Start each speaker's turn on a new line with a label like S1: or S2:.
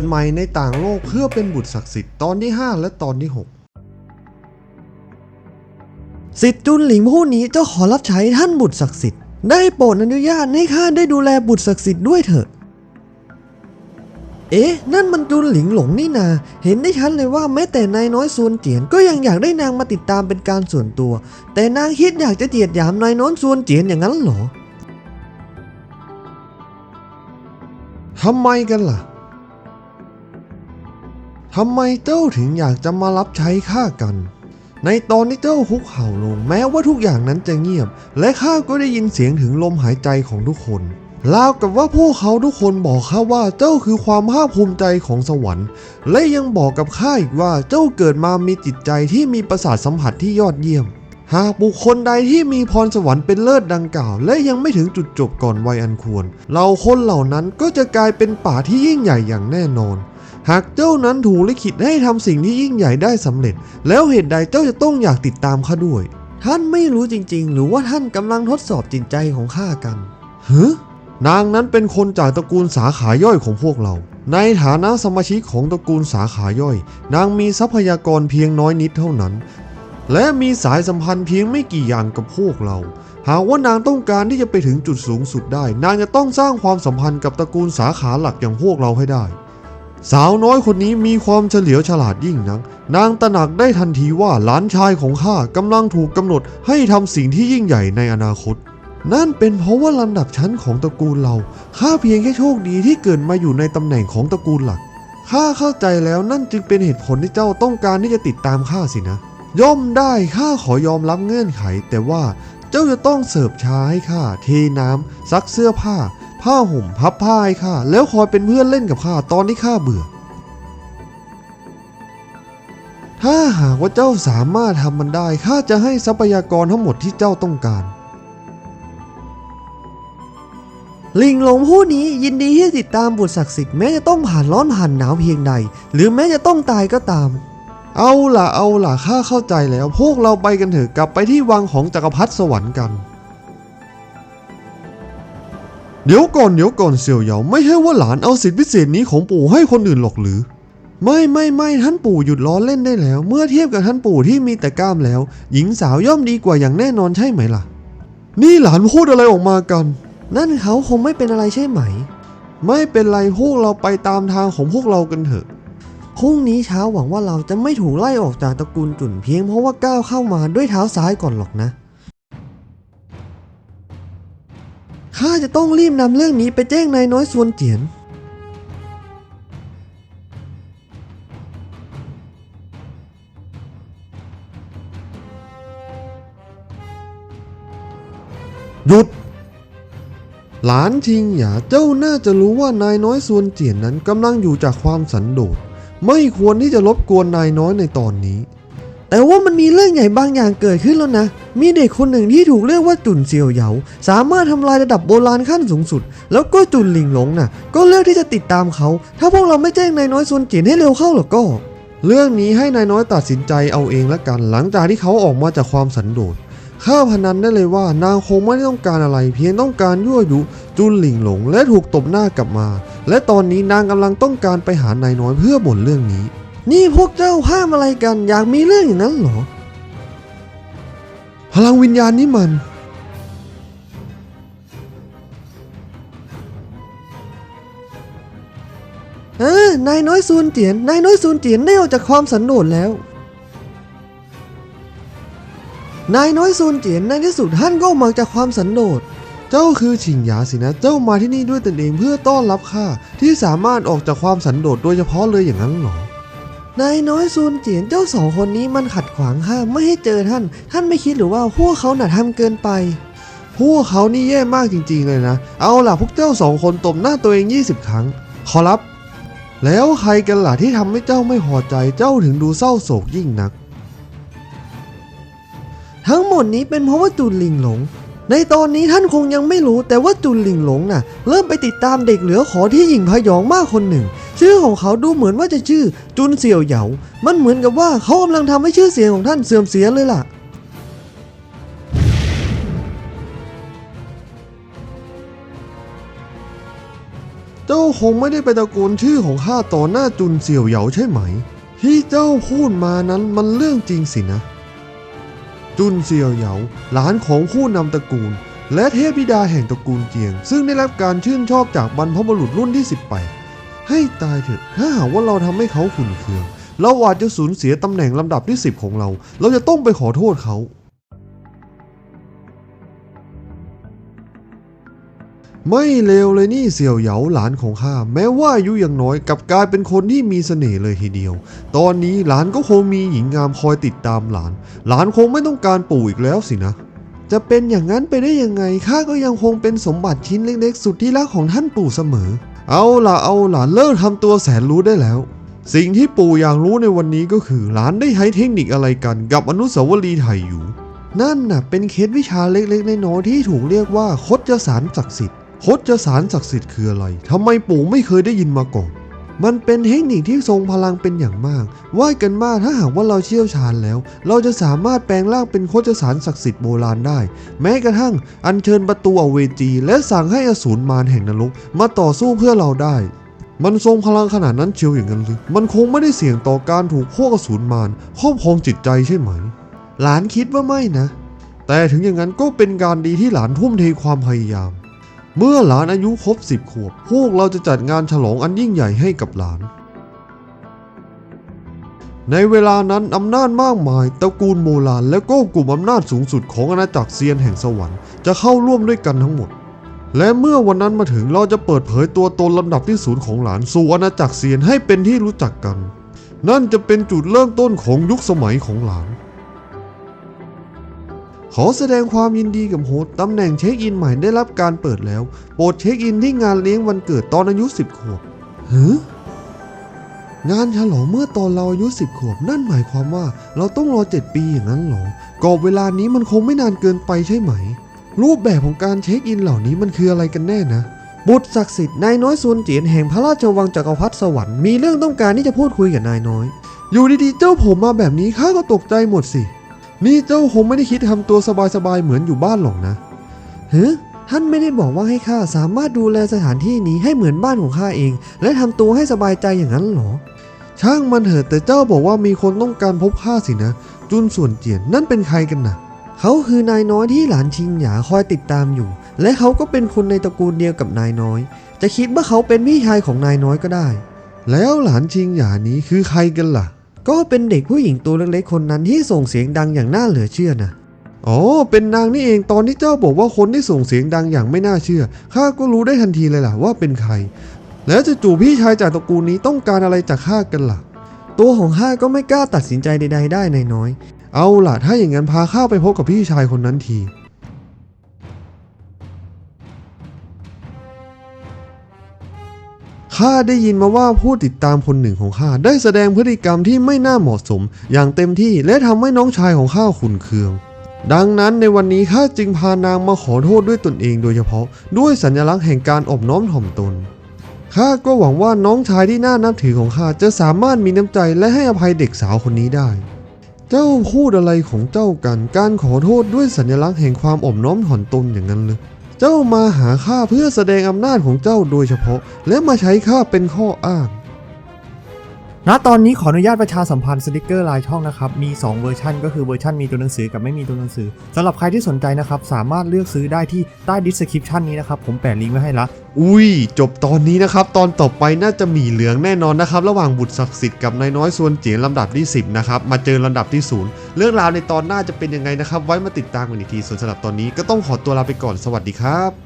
S1: ดใหม่ในต่างโลกเพื่อเป็นบุตรศักดิ์สิทธิ์ตอนที่ 5 และตอนที่ 6
S2: สิทธิ์จุนหลิงผู้นี้เจ้าขอรับใช้ท่านบุตรศักดิ์สิทธิ์ได้โปรดอนุญาตให้ข้าได้ดูแลบุตรศักดิ์สิทธิ์ด้วยเถอะเอ๊ะ นั่นมันจุนหลิงหลงนี่นา เห็นได้ชัดเลยว่าแม้แต่นายน้อยซวนเจียนก็ยังอยากได้นางมาติดตามเป็นการส่วนตัว แต่นางคิดอยากจะเจียดหยามนายน้อยซวนเจียนอย่างนั้นเหรอ
S1: ทำไมกันล่ะ ทำไมเจ้าถึงอยากจะมารับใช้ข้ากัน ในตอนที่เจ้าคุกเข่าลงแม้ว่าทุกอย่างนั้นจะเงียบ และข้าก็ได้ยินเสียงถึงลมหายใจของทุกคนราวกับว่าพวกเขาทุกคนบอกข้าว่าเจ้าคือความภาคภูมิใจของสวรรค์ และยังบอกกับข้าอีกว่าเจ้าเกิดมามีจิตใจที่มีประสาทสัมผัสที่ยอดเยี่ยม หากบุคคลใดที่มีพรสวรรค์เป็นเลิศดังกล่าว และยังไม่ถึงจุดจบก่อนวัยอันควร เราคนเหล่านั้นก็จะกลายเป็นป่าที่ยิ่งใหญ่อย่างแน่นอน หากเจ้านั้นถูกลิขิตให้ทำสิ่งที่ยิ่งใหญ่ได้สำเร็จ แล้วเหตุใดเจ้าจะต้องอยากติดตามข้าด้วย
S2: ท่านไม่รู้จริงๆ หรือว่าท่านกำลังทดสอบจิตใจของข้ากัน
S1: ฮึนางนั้นเป็นคนจากตระกูลสาขาย่อยของพวกเรา ในฐานะสมาชิกของตระกูลสาขาย่อย นางมีทรัพยากรเพียงน้อยนิดเท่านั้น และมีสายสัมพันธ์เพียงไม่กี่อย่างกับพวกเรา หากว่านางต้องการที่จะไปถึงจุดสูงสุดได้ นางจะต้องสร้างความสัมพันธ์กับตระกูลสาขาหลักอย่างพวกเราให้ได้ สาวน้อยคนนี้มีความเฉลียวฉลาดยิ่งนัก นางตระหนักได้ทันทีว่าหลานชายของข้ากำลังถูกกำหนดให้ทำสิ่งที่ยิ่งใหญ่ในอนาคต นั่นเป็นเพราะว่าลำดับชั้นของตระกูลเรา ข้าเพียงแค่โชคดีที่เกิดมาอยู่ในตำแหน่งของตระกูลหลัก ข้าเข้าใจแล้วนั่นจึงเป็นเหตุผลที่เจ้าต้องการที่จะติดตามข้าสินะ ย่อมได้ข้าขอยอมรับเงื่อนไข แต่ว่าเจ้าจะต้องเสิร์ฟชาให้ข้าเทน้ำซักเสื้อผ้า ผ้าห่มพับผ้าให้ข้าแล้วคอยเป็นเพื่อนเล่นกับข้าตอนที่ข้าเบื่อ ถ้าหากว่าเจ้าสามารถทำมันได้ข้าจะให้ทรัพยากรทั้งหมดที่เจ้าต้องการ
S2: ลิงหลงผู้นี้ยินดีที่ติดตามบุตรศักดิ์สิทธิ์แม้จะต้องผ่านร้อนผ่านหนาวเพียงใด หรือแม้จะต้องตายก็ตาม
S1: เอาล่ะเอาล่ะข้าเข้าใจแล้ว พวกเราไปกันเถอะกลับไปที่วังของจักรพรรดิสวรรค์กัน เดี๋ยวก่อนเดี๋ยวก่อนเสี่ยวเหยาไม่ใช่ว่าหลานเอาสิทธิพิเศษนี้ของปู่ให้คนอื่นหรอกหรือ ไม่ไม่ไม่ท่านปู่หยุดล้อเล่นได้แล้ว เมื่อเทียบกับท่านปู่ที่มีแต่กล้ามแล้ว หญิงสาวย่อมดีกว่าอย่างแน่นอนใช่ไหมล่ะ นี่หลานพูดอะไรออกมากัน
S2: นั่นเขาคงไม่เป็นอะไรใช่ไหม
S1: ไม่เป็นไรพวกเราไปตามทางของพวกเรากันเถอะ
S2: พรุ่งนี้เช้าหวังว่าเราจะไม่ถูกไล่ออกจากตระกูลจุนเพียงเพราะว่าก้าวเข้ามาด้วยเท้าซ้ายก่อนหรอกนะ ข้าจะต้องรีบนำเรื่องนี้ไปแจ้งนายน้อยส่วนเจียน
S1: หยุด หลานทิงหยาเจ้าน่าจะรู้ว่านายน้อยส่วนเจียนนั้นกำลังอยู่จากความสันโดษ ไม่ควรที่จะรบกวนนายน้อยในตอนนี้
S2: แต่ว่ามันมีเรื่องใหญ่บางอย่างเกิดขึ้นแล้วนะ มีเด็กคนหนึ่งที่ถูกเรียกว่าจุนเซียวเหยา สามารถทำลายระดับโบราณขั้นสูงสุด แล้วก็จุนหลิงหลงน่ะ ก็เลือกที่จะติดตามเขา ถ้าพวกเราไม่แจ้งนายน้อยส่วนเจีนให้เร็วเข้าหรอกก็
S1: เรื่องนี้ให้นายน้อยตัดสินใจเอาเองละกัน หลังจากที่เขาออกมาจากความสันโดษข้าพนันได้เลยว่านางคงไม่ได้ต้องการอะไร เพียงต้องการยั่วยุจุนหลิงหลง และถูกตบหน้ากลับมา และตอนนี้นางกำลังต้องการไปหานายน้อยเพื่อบ่นเรื่องนี้
S2: นี่พวกเจ้าห้ามอะไรกัน อยากมีเรื่องอย่างนั้นเหรอ
S1: พลังวิญญาณนี่มัน
S2: เออนายน้อยซูนเจียน นายน้อยซูนเจียนได้ออกจากความสันโดษแล้ว นายน้อยซูนเจียนในที่สุดท่านก็ออกมาจากความสันโดษ
S1: เจ้าคือฉิงหยาสินะ เจ้ามาที่นี่ด้วยตนเองเพื่อต้อนรับข้าที่สามารถออกจากความสันโดษโดยเฉพาะเลยอย่างนั้นเหรอ
S2: นายน้อยซูนเจียนเจ้าสองคนนี้มันขัดขวางข้าไม่ให้เจอท่าน ท่านไม่คิดหรือว่าพวกเขาหน่ะทำเกินไป
S1: พวกเขานี่แย่มากจริงๆเลยนะ เอาล่ะพวกเจ้าสองคนตบหน้าตัวเอง 20 ครั้ง ขอรับ แล้วใครกันล่ะที่ทำให้เจ้าไม่พอใจเจ้าถึงดูเศร้าโศกยิ่งนัก
S2: ทั้งหมดนี้เป็นเพราะว่าจุนลิงหลง ในตอนนี้ท่านคงยังไม่รู้แต่ว่าจุนหลิงหลงน่ะ เริ่มไปติดตามเด็กเหลือขอที่หญิงพยองมากคนหนึ่ง ชื่อของเขาดูเหมือนว่าจะชื่อจุนเสี่ยวเหยา มันเหมือนกับว่าเขากำลังทำให้ชื่อเสียงของท่านเสื่อมเสียเลยล่ะ
S1: เจ้าคงไม่ได้ไปตะโกนชื่อของข้าต่อหน้าจุนเสี่ยวเหยาใช่ไหม ที่เจ้าพูดมานั้นมันเรื่องจริงสินะ จุนเซียวเหยาหลานของผู้นำตระกูล และเทพบิดาแห่งตระกูลเจียง ซึ่งได้รับการชื่นชอบจากบรรพบุรุษรุ่นที่18ให้ตายเถอะถ้าหากว่าเราทำให้เขาขุนเคือง เราอาจจะสูญเสียตำแหน่งลำดับที่ 10 ของเรา เราจะต้องไปขอโทษเขา ไม่เลวเลยนี่เสี่ยวเหยาหลานของข้าแม้ว่าอายุยังน้อยกับกลายเป็นคนที่มีเสน่ห์เลยทีเดียว ตอนนี้หลานก็คงมีหญิงงามคอยติดตามหลาน หลานคงไม่ต้องการปู่อีกแล้วสินะ จะเป็นอย่างนั้นไปได้ยังไงข้าก็ยังคงเป็นสมบัติชิ้นเล็กๆ สุดที่รักของท่านปู่เสมอ เอาล่ะเอาล่ะเลิกทำตัวแสนรู้ได้แล้ว สิ่งที่ปู่อยากรู้ในวันนี้ก็คือ หลานได้ใช้เทคนิคอะไรกัน กับอนุสาวรีย์ไทยอยู่ นั่นน่ะเป็นเคล็ดวิชาเล็กๆน้อยๆที่ถูกเรียกว่าคดจสารศักดิ์สิทธิ์ คดจสารศักดิ์สิทธิ์คืออะไรทำไมปู่ไม่เคยได้ยินมาก่อน มันเป็นเทคนิคที่ทรงพลังเป็นอย่างมาก ว่ากันว่าถ้าหากว่าเราเชี่ยวชาญแล้ว เราจะสามารถแปลงร่างเป็นโคจสารศักดิ์สิทธิ์โบราณได้ แม้กระทั่งอัญเชิญประตูอเวจี และสั่งให้อสูรมารแห่งนรกมาต่อสู้เพื่อเราได้ มันทรงพลังขนาดนั้นเชียวอย่างนั้นหรือมันคงไม่ได้เสี่ยงต่อการถูกพวกอสูรมารครอบครองจิตใจใช่ไหม หลานคิดว่าไม่นะ แต่ถึงอย่างนั้นก็เป็นการดีที่หลานทุ่มเทความพยายาม เมื่อหลานอายุครบสิบขวบ พวกเราจะจัดงานฉลองอันยิ่งใหญ่ให้กับหลาน ในเวลานั้นอำนาจมากมายตระกูลโมลานและก็กลุ่มอำนาจสูงสุดของอาณาจักรเซียนแห่งสวรรค์จะเข้าร่วมด้วยกันทั้งหมด และเมื่อวันนั้นมาถึงเราจะเปิดเผยตัวตนลำดับที่ศูนย์ของหลานสู่อาณาจักรเซียนให้เป็นที่รู้จักกัน นั่นจะเป็นจุดเริ่มต้นของยุคสมัยของหลาน ขอแสดงความยินดีกับโฮสต์ตำแหน่งเช็คอินใหม่ได้รับการเปิดแล้ว โปรดเช็คอินที่งานเลี้ยงวันเกิดตอนอายุ 10 ขวบหืงานฉลองเมื่อตอนเราอายุ 10 ขวบ นั่นหมายความว่าเราต้องรอ 7 ปีอย่างนั้นเหรอกรอบเวลานี้มันคงไม่นานเกินไปใช่ไหม รูปแบบของการเช็คอินเหล่านี้มันคืออะไรกันแน่นะ บุตรศักดิ์สิทธิ์นายน้อยส่วนเจียนแห่งพระราชวังจักรพรรดิสวรรค์มีเรื่องต้องการที่จะพูดคุยกับนายน้อย อยู่ดีๆเจ้าผมมาแบบนี้ข้าก็ตกใจหมดสิ นี่เจ้าคงไม่ได้คิดทำตัวสบายๆเหมือนอยู่บ้านหรอกนะเฮ้ท่านไม่ได้บอกว่าให้ข้าสามารถดูแลสถานที่นี้ให้เหมือนบ้านของข้าเอง และทำตัวให้สบายใจอย่างนั้นหรอ ช่างมันเถอะแต่เจ้าบอกว่ามีคนต้องการพบข้าสินะ จุนส่วนเจียนนั่นเป็นใครกันนะเขาคือนายน้อยที่หลานชิงหยาคอยติดตามอยู่ และเขาก็เป็นคนในตระกูลเดียวกับนายน้อย จะคิดว่าเขาเป็นพี่ชายของนายน้อยก็ได้ แล้วหลานชิงหยานี้คือใครกันล่ะ ก็เป็นเด็กผู้หญิงตัวเล็กๆคนนั้นที่ส่งเสียงดังอย่างน่าเหลือเชื่อนะอ๋อ เป็นนางนี่เองตอนที่เจ้าบอกว่าคนที่ส่งเสียงดังอย่างไม่น่าเชื่อ ข้าก็รู้ได้ทันทีเลยล่ะว่าเป็นใคร แล้วจะจู่พี่ชายจากตระกูลนี้ต้องการอะไรจากข้ากันล่ะ ตัวของข้าก็ไม่กล้าตัดสินใจใด ๆ ได้นน้อย เอาล่ะถ้าอย่างนั้นพาข้าไปพบกับพี่ชายคนนั้นที ข้าได้ยินมาว่าผู้ติดตามคนหนึ่งของข้าได้แสดงพฤติกรรมที่ไม่น่าเหมาะสม อย่างเต็มที่และทำให้น้องชายของข้าขุนเคือง ดังนั้นในวันนี้ข้าจึงพานางมาขอโทษด้วยตนเองโดยเฉพาะ ด้วยสัญลักษณ์แห่งการอบน้อมถ่อมตนข้าก็หวังว่าน้องชายที่น่านับถือของข้าจะสามารถมีน้ำใจและให้อภัยเด็กสาวคนนี้ได้ เจ้าพูดอะไรของเจ้ากัน การขอโทษด้วยสัญลักษณ์แห่งความอ่อมน้อมถ่อมตนอย่างนั้นเลย เจ้ามาหาข้าเพื่อแสดงอำนาจของเจ้าโดยเฉพาะ และมาใช้ข้าเป็นข้ออ้าง
S3: ณตอนนี้ขออนุญาตประชาสัมพันธ์สติกเกอร์ลายช่องนะครับ มี 2 เวอร์ชันก็คือเวอร์ชันมีตัวหนังสือกับไม่มีตัวหนังสือสำหรับใครที่สนใจนะครับ สามารถเลือกซื้อได้ที่ใต้ดิสคริปชันนี้นะครับ ผมแปะลิงก์ไว้ให้ละ
S1: อุ้ย จบตอนนี้นะครับ ตอนต่อไปน่าจะมีเหลืองแน่นอนนะครับ ระหว่างบุตรศักดิ์สิทธิ์กับนายน้อยส่วนเจียนลำดับที่ 10 นะครับ มาเจอลำดับที่ 0 เรื่องราวในตอนหน้าจะเป็นยังไงนะครับ ไว้มาติดตามกันอีกทีส่วนสำหรับตอนนี้ก็ต้องขอตัวลาไปก่อนสวัสดีครับ